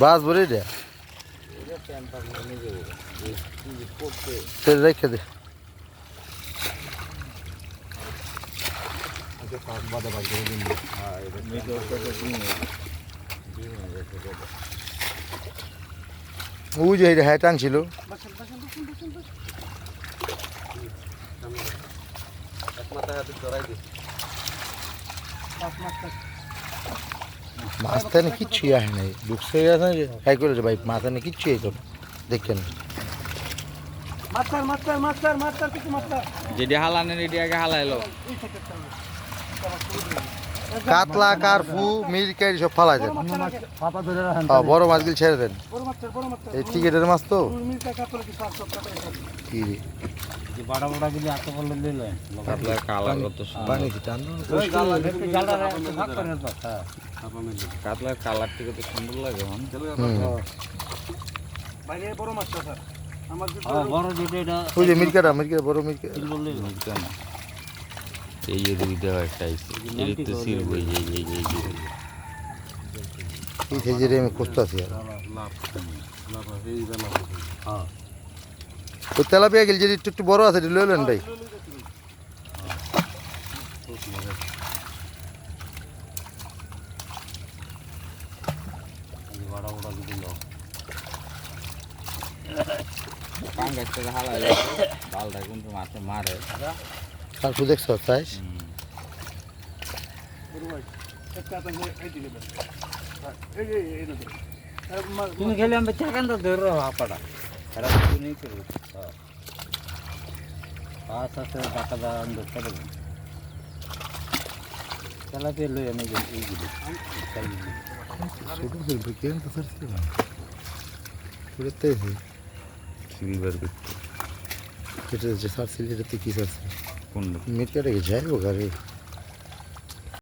বাস ভরে দে সেটা রেখে দে ওই যে হ্যাঁ টানছিল মাছ তানে কিচ্ছুই আসে নাই ঢুকছে গেছে হাই করে ভাই মাছ তানে কিচ্ছুই এই করো দেখছেন যেটি হালানের এটি আগে হালাইলো। কাতলা কারফু মিরকাই সব ফালাই দেন। বড় মাছগুলো ছেড়ে দেন। এই ক্রিকেটের মাছ তো? কি পানি টান কাতলার কালারটি কত সুন্দর লাগে হন বাইরে বড় মাস্টার স্যার। আমার বড় যেটা এটা ওই যে মিরকাটা মিরকা বড় মিরকা না এই একটা তো সাইজের আমি আর। ওই তেলাপিয়া গেল যে একটু একটু বড় আছে লইলেন ভাই। বড় বড় যেগুলো পাঙ্গাসটা হালাইলো ডালটা কিন্তু মাছে মারে। কারফু দেখছ সাইজ একটা তো এই দিকে এই এই এই দিকে তুমি খেলে আমি চাকান তো ধরে হাপাটা। খারাপ কিছু নেই করব। পাঁচ আছে টাকা দা আন্দর করে দেবেন চালাতে লই আমি এইগুলো ছোট কেন তো স্যার ছিল পুরোতে সিলভার করতে এটা যে স্যার ছিল এটাতে কি স্যার কোন মিরকাটা কি যাই হোক আরে